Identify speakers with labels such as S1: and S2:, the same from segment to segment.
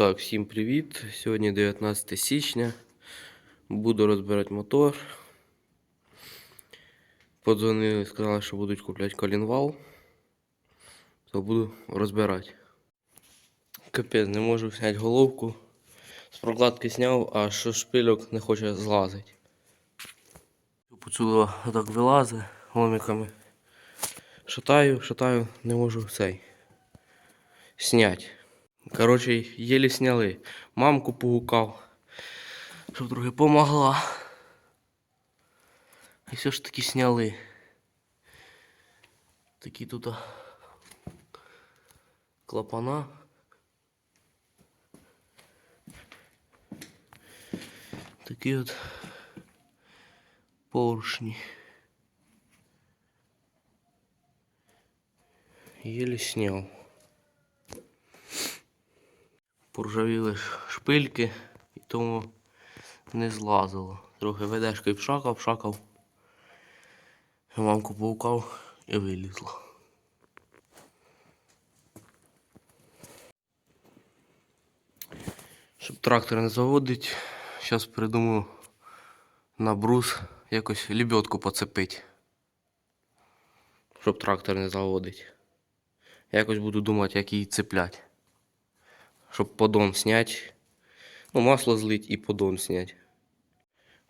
S1: Так, всім привіт. Сьогодні 19 січня. Буду розбирати мотор. Подзвонили, сказали, що будуть купляти колінвал. То буду розбирати. Капець, не можу зняти головку. З прокладки зняв, а що шпильок не хоче злазити. Поціло так вилазить ломиками. Шатаю, шатаю, не можу цей. Снять. Коротше, єлі сняли. Мамку погукав, щоб трохи помогла. І все ж таки сняли. Такі тут а, клапана. Такі от поршні. Єлі сняв. Поржавіли шпильки і тому не злазило. Трохи ведешкою пшакав, пшакав. Мамку паукав і вилізло. Щоб трактор не заводить, зараз придумаю на брус якось лебедку поцепить. Щоб трактор не заводить. Якось буду думати, як її цеплять щоб поддон снять. Ну, масло злить і поддон снять.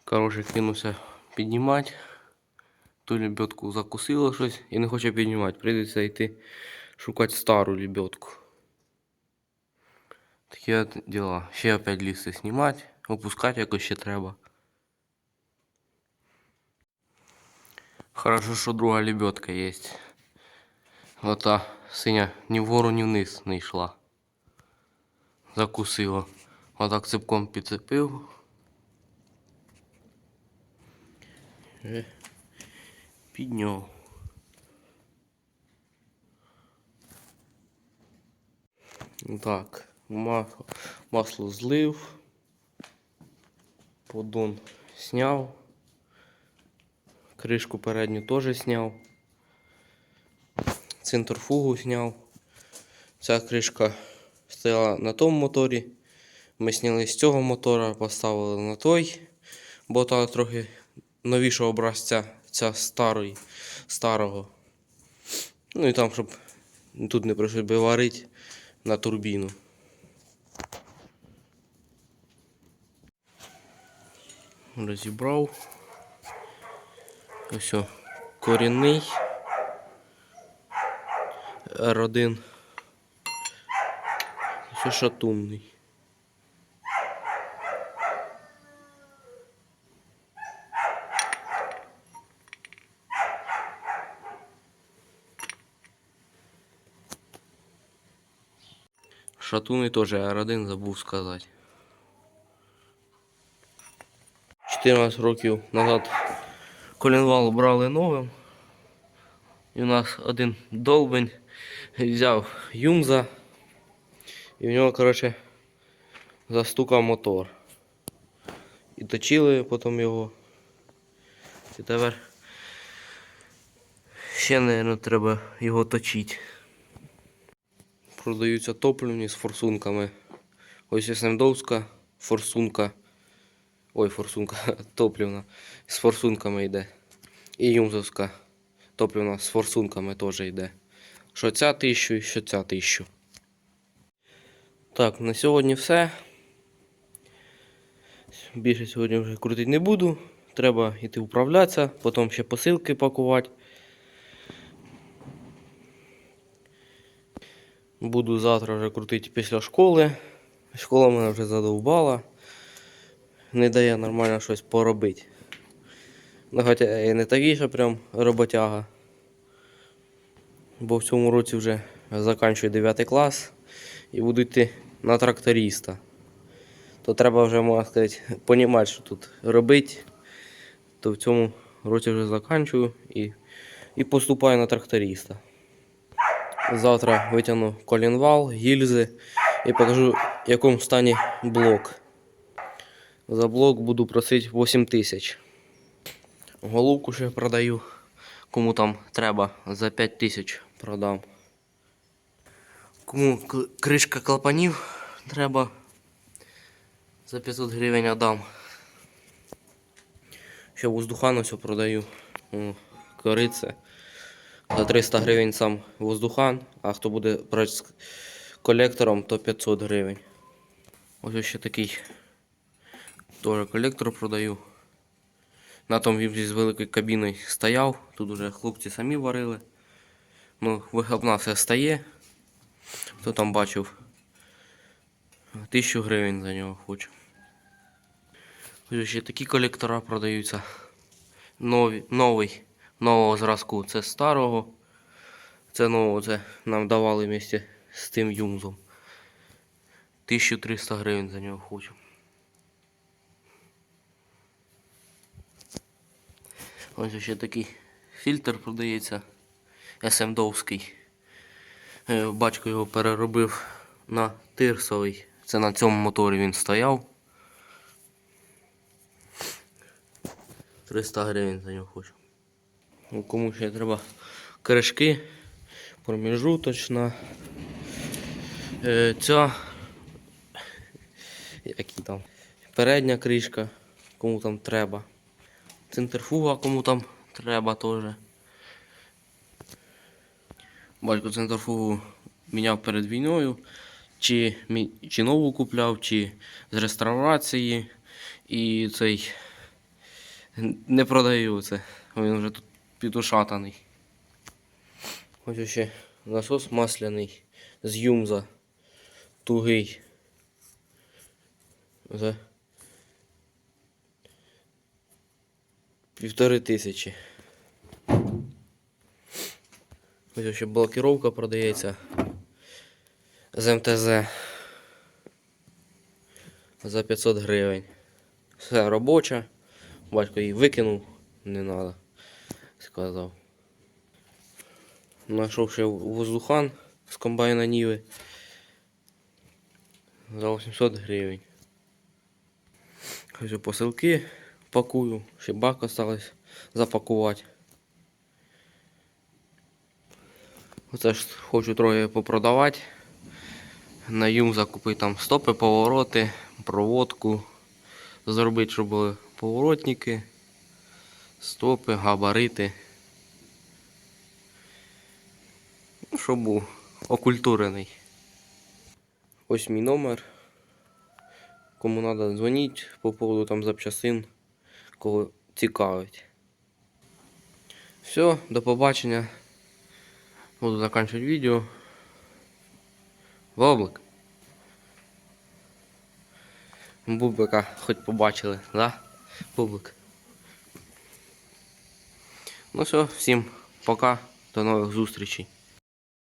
S1: Короче, кинувся піднімати. Ту лебедку закусило щось і не хоче піднімати. Прийдеться йти шукати стару лебедку. Такі от діла. Ще опять лісти знімати, опускати якось ще треба. Хорошо, що друга лебедка є. Ота синя ні вгору, ні вниз не йшла Закусило. Отак цепком підцепив. І Підняв. Так, масло, масло злив. Поддон сняв. Кришку передню теж сняв. Центрфугу сняв. Ця кришка стояла на тому моторі. Ми зняли з цього мотора, поставили на той, бо та трохи новішого образця, ця старої, старого. Ну і там, щоб тут не прийшлось би варити на турбіну. Розібрав. Ось корінний. R1. Все шатунний. Шатуни теж R1 забув сказати. 14 років назад колінвал брали новим. І у нас один долбень взяв юмза. І в нього, коротше, застукав мотор. І точили потім його. І тепер ще, мабуть, треба його точити. Продаються топливні з форсунками. Ось Сендовська форсунка. Ой, форсунка топливна. З форсунками йде. І Юмзовська топливна з форсунками теж йде. Що ця тисячу і що ця тисячу. Так, на сьогодні все. Більше сьогодні вже крутити не буду. Треба йти управлятися, потім ще посилки пакувати. Буду завтра вже крутити після школи. Школа мене вже задовбала. Не дає нормально щось поробити. Ну, хоча я не такий, що прям роботяга. Бо в цьому році вже закінчую 9 клас і буду йти на тракториста. То треба вже, можна сказати, розуміти, що тут робити. То в цьому році вже закінчую і, і поступаю на тракториста. Завтра витягну колінвал, гільзи і покажу, в якому стані блок. За блок буду просити 8 тисяч. Головку ще продаю. Кому там треба, за 5 тисяч продам. Кому кришка клапанів треба, За 500 гривень отдам. Ще воздухан ось продаю. О, Корице. За 300 гривень сам воздухан, а хто буде брати з колектором, то 500 гривень. Ось ще такий теж колектор продаю. На тому він з великою кабіною стояв. Тут уже хлопці самі варили. Ну, вихлопна все стає. Хто там бачив? Тисячу гривень за нього хочу. Ось ще такі колектора продаються. Нові, новий, нового зразку. Це старого. Це нового, це нам давали вместе з тим юмзом. 1300 гривень за нього хочу. Ось ще такий фільтр продається. СМДовський. Е, Батько його переробив на тирсовий. Це на цьому моторі він стояв. 300 гривень за нього хочу. Ну, Кому ще треба кришки, проміжуточна. Е, ця. Які там? Передня кришка, кому там треба. Центрифуга, кому там треба теж. Батько центрифугу міняв перед війною. Чи, чи нову купляв, чи з реставрації. І цей не продаю це. Він вже тут підушатаний. Ось ще насос масляний з юмза. Тугий. За півтори тисячі. Ось ще блокировка продається з МТЗ за 500 гривень. Все робоча. Батько її викинув, не треба, сказав. Знайшов ще воздухан з комбайна Ніви за 800 гривень. Ось посилки пакую, ще бак осталось запакувати. Оце ж хочу троє попродавати. На юм закупити там стопи, повороти, проводку. Зробити, щоб були поворотники, стопи, габарити. Ну, щоб був окультурений. Ось мій номер. Кому треба дзвоніть по поводу там запчастин, кого цікавить. Все, до побачення. Буду заканчивать видео. Воблик. Бублика хоч побачили, да? Бублик. Ну все, всім пока, до нових зустрічей.